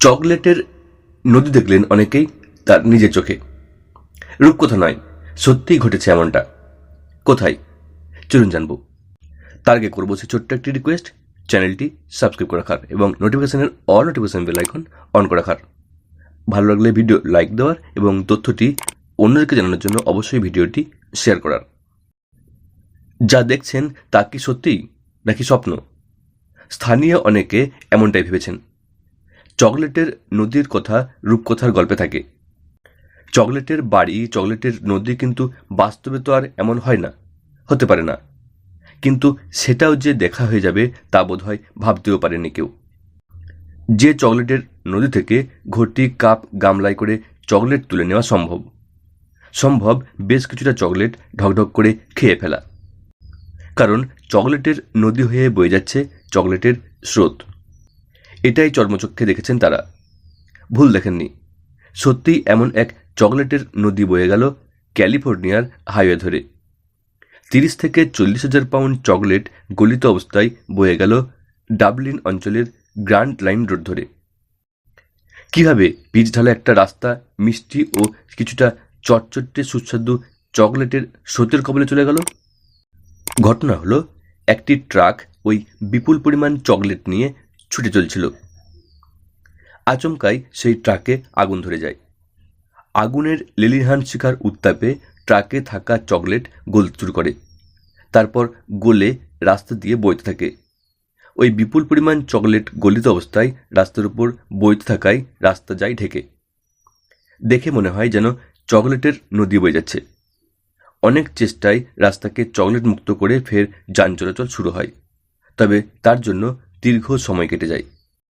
চকলেটের নদী দেখলেন অনেকেই, তার নিজের চোখে। রূপকথা নয়, সত্যিই ঘটেছে এমনটা। কোথায়? চলুন জানব। তার আগে করব সে ছোট্ট একটি রিকোয়েস্ট চ্যানেলটি সাবস্ক্রাইব করে রাখার এবং নোটিফিকেশনের all notification bell icon on করে রাখার। ভালো লাগলে ভিডিও লাইক দেওয়ার এবং তথ্যটি অন্যদেরকে জানানোর জন্য অবশ্যই ভিডিওটি শেয়ার করার। যা দেখছেন তা কি সত্যিই নাকি স্বপ্ন? স্থানীয় অনেকে এমনটাই ভেবেছেন। চকলেটের নদীর কথা রূপকথার গল্পে থাকে। চকলেটের বাড়ি, চকলেটের নদী কিন্তু বাস্তবে তো আর এমন হয় না, হতে পারে না। কিন্তু সেটাও যে দেখা হয়ে যাবে তা বোধহয় ভাবতেও পারেনি কেউ। যে চকলেটের নদী থেকে ঘটি কাপ গামলায় করে চকলেট তুলে নেওয়া সম্ভব। সম্ভব বেশ কিছুটা চকলেট ঢকঢক করে খেয়ে ফেলা। কারণ চকলেটের নদী হয়ে বয়ে যাচ্ছে চকলেটের স্রোত। এটাই চর্মচক্ষে দেখেছেন তারা। ভুল দেখেননি। সত্যিই এমন এক চকলেটের নদী বয়ে গেল ক্যালিফোর্নিয়ার হাইওয়ে ধরে। তিরিশ থেকে চল্লিশ হাজার পাউন্ড চকলেট গলিত অবস্থায় বয়ে গেল ডাবলিন অঞ্চলের গ্র্যান্ড লাইন রোড ধরে। কীভাবে পিচ ঢালা একটা রাস্তা, মিষ্টি ও কিছুটা চটচটে সুস্বাদু চকলেটের স্রোতের কবলে চলে গেল? ঘটনা হলো, একটি ট্রাক ওই বিপুল পরিমাণ চকলেট নিয়ে ছুটে চলছিল। আচমকাই সেই ট্রাকে আগুন ধরে যায়। আগুনের লেলিহান শিকার উত্তাপে ট্রাকে থাকা চকলেট গলতে শুরু করে। তারপর গলে রাস্তা দিয়ে বইতে থাকে। ওই বিপুল পরিমাণ চকলেট গলিত অবস্থায় রাস্তার উপর বইতে থাকায় রাস্তা যায় ঢেকে। দেখে মনে হয় যেন চকলেটের নদী বয়ে যাচ্ছে। অনেক চেষ্টায় রাস্তাকে চকলেট মুক্ত করে ফের যান চলাচল শুরু হয়। তবে তার জন্য দীর্ঘ সময় কেটে যায়।